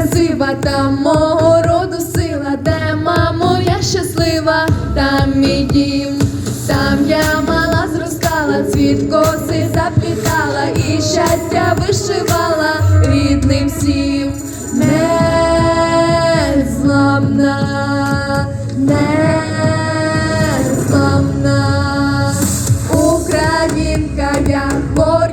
красива, там мого роду сила, де мамо, я щаслива, там мій дім, там я мала зростала, цвіт коси заплітала і щастя вишивала. Рідним всім, незламна, незламна, українка я хворі.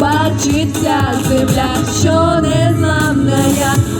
бачиться земля, що не незламна я.